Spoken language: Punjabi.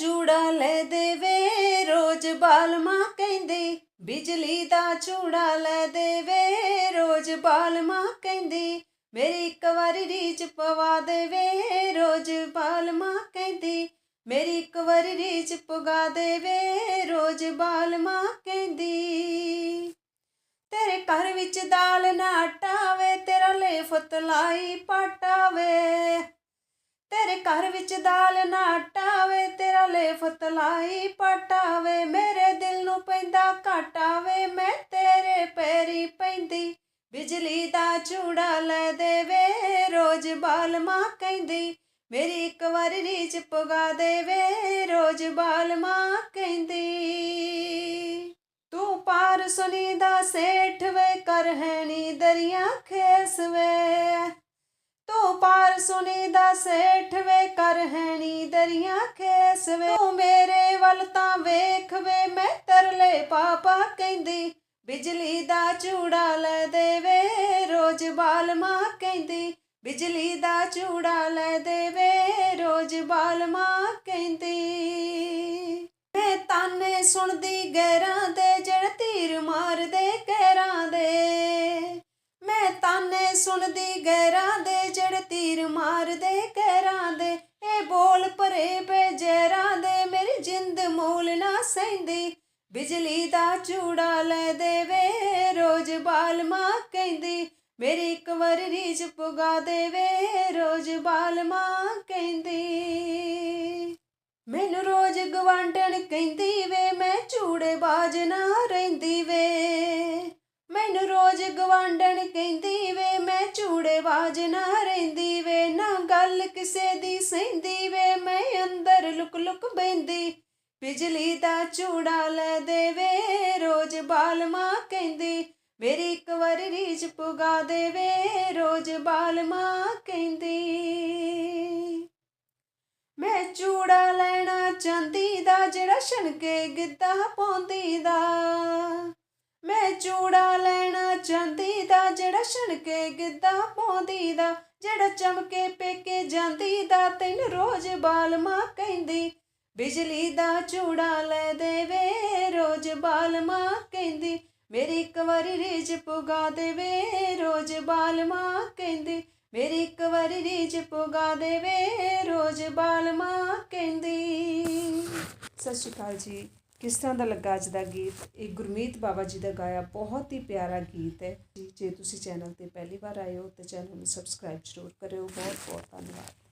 ਚੂੜਾ ਲੈ ਦੇਵੇ, ਰੋਜ਼ ਬਾਲਮਾ ਕਹਿੰਦੀ, ਬਿਜਲੀ ਦਾ ਚੂੜਾ ਲੈ ਦੇਵੇ, ਰੋਜ਼ ਬਾਲਮਾ ਕਹਿੰਦੀ, ਮੇਰੀ ਇੱਕ ਵਾਰੀ ਰੀਝ ਪਵਾ ਦੇਵੇ, ਰੋਜ਼ ਬਾਲਮਾ ਕਹਿੰਦੀ, ਮੇਰੀ ਇੱਕ ਵਾਰੀ ਰੀਝ ਪੁਗਾ ਦੇਵੇ, ਰੋਜ਼ ਬਾਲਮਾ ਕਹਿੰਦੀ। ਤੇਰੇ ਘਰ ਵਿੱਚ ਦਾਲ ਨਾ ਆਟਾ ਵੇ ਤੇਰਾ ਲੇਫਤ ਲਾਈ ਪਾਟਾਵੇ। ਘਰ ਵਿੱਚ ਦਾਲ ਨਾ ਆਟਾ ਤੇਰਾ ਲੇਫਤ ਲਾਈ ਪਾਟਾਵੇ, ਮੇਰੇ ਦਿਲ ਨੂੰ ਪੈਂਦਾ ਘਾਟਾਵੇ, ਮੈਂ ਤੇਰੇ ਪੈਰੀ ਪੈਂਦੀ, ਬਿਜਲੀ ਦਾ ਚੂੜਾ ਲੈ ਦੇਵੇ, ਰੋਜ਼ ਬਾਲਮਾ ਕਹਿੰਦੀ, ਮੇਰੀ ਇੱਕ ਵਾਰੀ ਰੀਝ ਪੁਗਾ ਦੇਵੇ, ਰੋਜ਼ ਬਾਲਮਾ ਕਹਿੰਦੀ। ਤੂੰ ਪਾਰ ਸੁਣੀ ਦਾ ਸੇਠ ਵੇ ਕਰ ਹੈਣੀ ਦਰਿਆ ਖੇਸ ਵੇ। ਸੁਣੀ ਦਾ ਸੇਠ ਵੇ ਕਰ ਹੈਣੀ ਦਰਿਆ ਖੇਸ ਵੇ। ਤੂੰ ਮੇਰੇ ਵੱਲ ਤਾਂ ਵੇਖ ਵੇ, ਮੈਂ ਤਰਲੇ ਪਾਪਾ ਕਹਿੰਦੀ, ਬਿਜਲੀ ਦਾ ਚੂੜਾ ਲੈ ਦੇਵੇ ਰੋਜ਼ ਬਾਲ ਮਾਂ ਕਹਿੰਦੀ, ਬਿਜਲੀ ਦਾ ਚੂੜਾ ਲੈ ਦੇਵੇ ਰੋਜ਼ ਬਾਲਮਾ ਕਹਿੰਦੀ। ਮੈਂ ਤਾਨੇ ਸੁਣਦੀ ਗੈਰਾਂ ਦੇ, ਜਿਹੜੇ ਤੀਰ ਮਾਰਦੇ ਕਹਿਰਾਂ ਦੇ। ਸੁਣਦੀ ਗਹਿਰਾਂ ਦੇ, ਜੜ ਤੀਰ ਮਾਰਦੇ ਕਹਿਰਾਂ ਦੇ। ਇਹ ਬੋਲ ਭਰੇ ਬੇਜਰਾਂ ਦੇ, ਮੇਰੀ ਜਿੰਦ ਮੂਲ ਨਾ ਸਹਿੰਦੀ। ਬਿਜਲੀ ਦਾ ਚੂੜਾ ਲੈ ਦੇਵੇ, ਰੋਜ਼ ਬਾਲਮਾ ਕਹਿੰਦੀ। ਮੇਰੀ ਇੱਕ ਵਾਰੀ ਰੀਝ ਪੁਗਾ ਦੇਵੇ, ਰੋਜ਼ ਬਾਲਮਾ ਕਹਿੰਦੀ। ਮੈਨੂੰ ਰੋਜ਼ ਗਵਾਂਢਣ ਕਹਿੰਦੀ ਵੇ, ਮੈਂ ਚੂੜੇ ਬਾਜ ਨਾ ਰਹਿੰਦੀ ਵੇ। ਮੈਨੂੰ ਰੋਜ਼ ਗਵਾਂਢਣ ਕਹਿੰਦੀ ਚੂੜੇ ਨਾ ਰਹਿੰਦੀ ਵੇ, ਨਾ ਗੱਲ ਕਿਸੇ ਦੀ ਸਹਿੰਦੀ ਵੇ। ਮੈਂ ਅੰਦਰ ਲੁਕ ਲੁਕ ਬੈੰਦੀ ਬਿਜਲੀ ਦਾ ਚੂੜਾ ਲੈ ਦੇਵੇ ਰੋਜ਼ ਬਾਲਮਾ ਕਹਿੰਦੀ, ਮੇਰੀ ਇੱਕ ਵਾਰੀ ਰੀਝ ਪੁਗਾ ਦੇਵੇ ਰੋਜ਼ ਬਾਲਮਾ ਕਹਿੰਦੀ, ਮੈਂ ਚੂੜਾ ਲੈਣਾ ਚਾਹੁੰਦੀ ਦਾ, ਜਿਹੜਾ ਛਣਕੇ ਗਿੱਧਾ ਪਾਉਂਦੀ ਦਾ। ਮੈਂ ਚੂੜਾ ਦਾ ਜਿਹੜਾ ਛਣਕੇ ਗਿੱਧਾ ਪਾਉਂਦੀ ਦਾ, ਜਿਹੜਾ ਚਮਕੇ ਪੇਕੇ ਜਾਂਦੀ ਦਾ, ਤੈਨੂੰ ਰੋਜ਼ ਬਾਲ ਮਾਂ ਕਹਿੰਦੀ, ਬਿਜਲੀ ਦਾ ਚੂੜਾ ਲੈ ਦੇਵੇ, ਰੋਜ਼ ਬਾਲ ਮਾਂ ਕਹਿੰਦੀ, ਮੇਰੀ ਇੱਕ ਵਾਰੀ ਰੀਝ ਪੁਗਾ ਦੇਵੇ, ਰੋਜ਼ ਬਾਲ ਮਾਂ ਕਹਿੰਦੀ, ਮੇਰੀ ਇੱਕ ਵਾਰੀ ਰੀਝ ਪੁਗਾ ਦੇਵੇ, ਰੋਜ਼ ਬਾਲ ਮਾਂ ਕਹਿੰਦੀ। ਸਤਿ ਸ਼੍ਰੀ ਅਕਾਲ ਜੀ। ਕਿਸ ਤਰ੍ਹਾਂ ਦਾ ਲੱਗਾ ਅੱਜ ਦਾ ਗੀਤ? ਇਹ ਗੁਰਮੀਤ ਬਾਬਾ ਜੀ ਦਾ ਗਾਇਆ ਬਹੁਤ ਹੀ ਪਿਆਰਾ ਗੀਤ ਹੈ। ਜੀ, ਜੇ ਤੁਸੀਂ ਚੈਨਲ ਤੇ ਪਹਿਲੀ ਵਾਰ ਆਏ ਹੋ ਤਾਂ ਚੈਨਲ ਨੂੰ ਸਬਸਕ੍ਰਾਈਬ ਜ਼ਰੂਰ ਕਰਿਓ। ਬਹੁਤ ਬਹੁਤ ਧੰਨਵਾਦ।